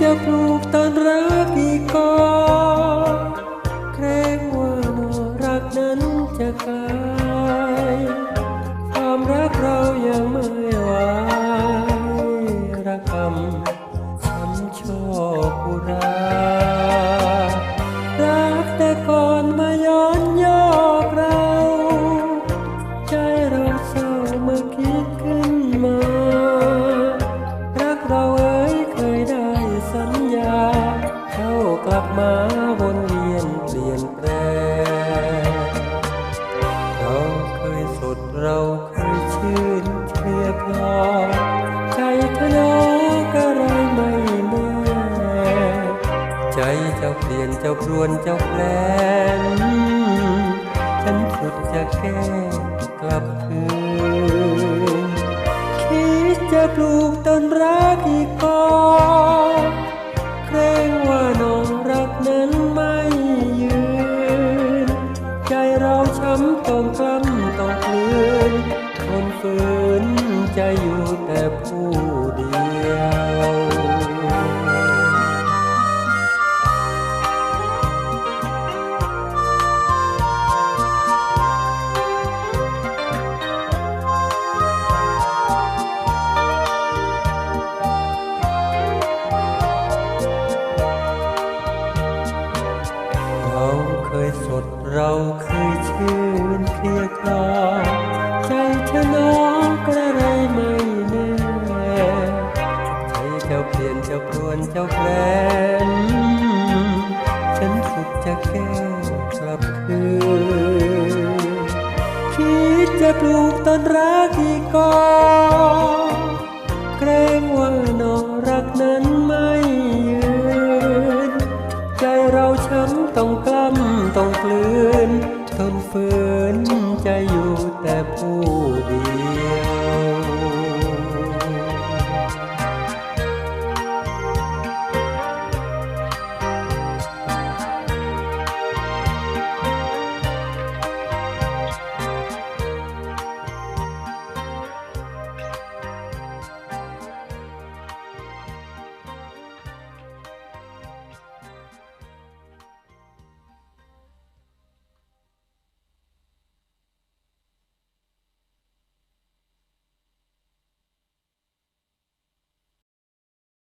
จะปลูกต้นรักอีกก็เกรงว่าหนอรักนั้นจะกลายความรักเรายังไม่ไหวระกำช้ำชอกอุรา รักแต่ก่อนมาย้อนากมาวนเวียนเปลี่ยนแปลงเราเคยสดเราเคยชื่นเชียพลอใจทะนอกอะไรไม่แน่ใจเจ้าเปลี่ยนเจ้าพรวนเจ้าแปลงฉันสุดจะแก้กลับคืนคิดจะปลูกต้นรักอีกก็เช้ำต้องกล้ำต้องกลืนทนฝืนใจอยู่แต่ผู้เดี เราเคยชื่นเคลียคลอใจเธอน้องกระไรไม่แน่ใจเจ้าเปลี่ยนเจ้าพรวนเจ้าแปลนฉันสุดจะแก้กลับคืนคิดจะปลูกต้นรักอีกก็เกรงว่าหนอรักนั้น ต้องกลืนทนฝืนใจอยู่แต่ผู้เดีย